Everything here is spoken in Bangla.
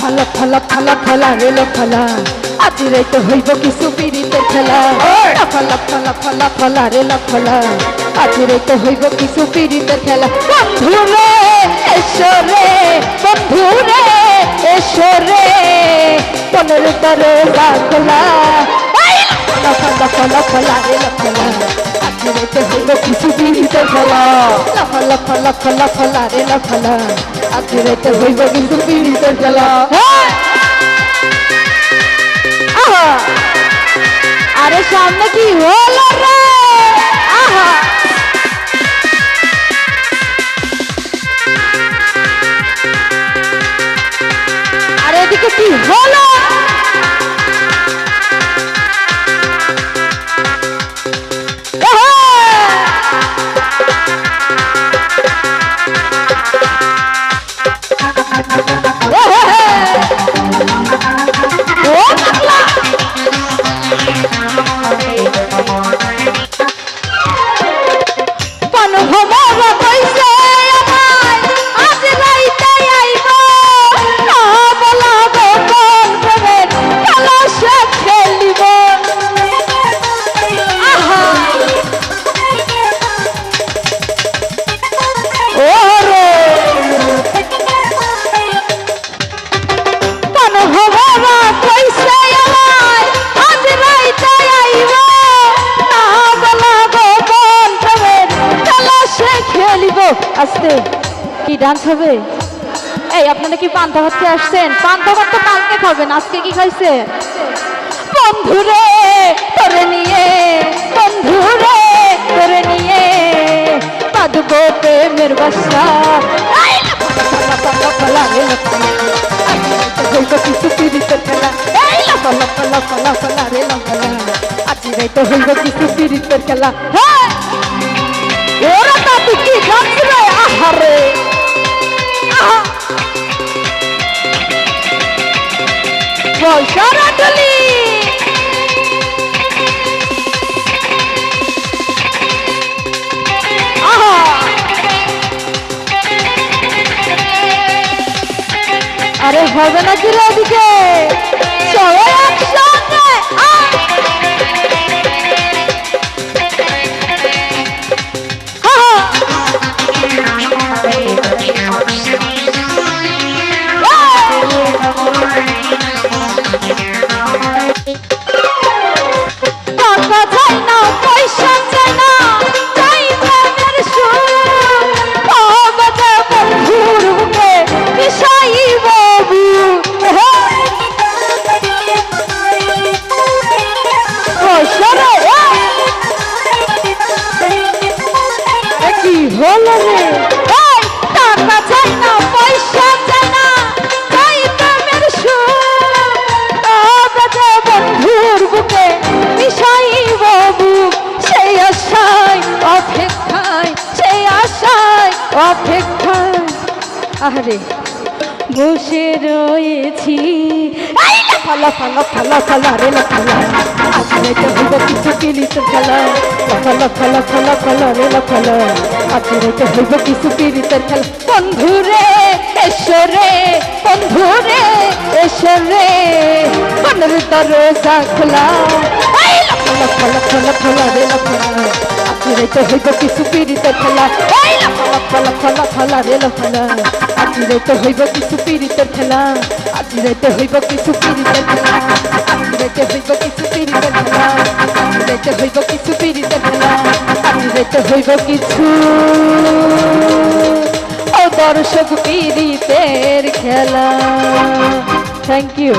ফলা ফলা ফলা ফলা রেল ফলা আজি রাইতে হইব কিছু পিড়িতে খেলা। ফলা ফলা ফলা ফলা রেল ফলা আজি রাইতে হইব কিছু পিড়িতে খেলা। বন্ধু রে এসো রে বন্ধু রে এসো রে। পনেরো তরে খোলা ফলা ফলা রেল ফলা আজি কিছু পিড়িতে খেলা। ফলা ফলা ফলা ফলা রেল ফলা আজি রাইতে হইব কিছু পিড়িতে খেলা। আরে সামনে কি হলো রে? আরে এদিকে কি হলো? আস্তে কি ডান্স হবে এই আপনারা কি পান্তা ভাত আসছেন পান্তা ভাত তো কালকে খাবেন আজকে কি খাইছে বন্ধুরে তোরে নিয়ে বন্ধুরে তোরে নিয়ে বাঁধবো প্রেমের বাসা কিছু পিরিতের খেলা লাফালা ফালা ফালা ফালা রে লাফালা। আজকে রাইতে হইব কিছু পিরিতের খেলা হ্যাঁ পয়সারা আরে হবে নাকি রে ওদিকে? চলো একসঙ্গে আরে বসে রয়েছি। ফালা ফালা ফালা ফালা রে না ফালা। আসলে তো হইব কিছু খেলা? ফালা ফালা ফালা ফালা রে না ফালা। তো হইব কিছু পিরিতের খেলা? বন্ধু রে এসো রে। বন্ধু রে এসো রে। মনের দরজা খোলা। এই লা ফালা ফালা ফালা ফালা রে না ফালা। আসলে তো হইব কিছু পিরিতের খেলা? ফালা ফালা ফালা ফালা রে না ফালা। আজি রাইতে হইব কিছু পিরিতের খেলা। আজি রাইতে হইব কিছু পিরিতের খেলা। আজি রাইতে হইব কিছু পিরিতের খেলা। আজি রাইতে হইব কিছু পিরিতের খেলা। আজি রাইতে হইব কিছু ও দর্শক পিরিতের খেলা। Thank you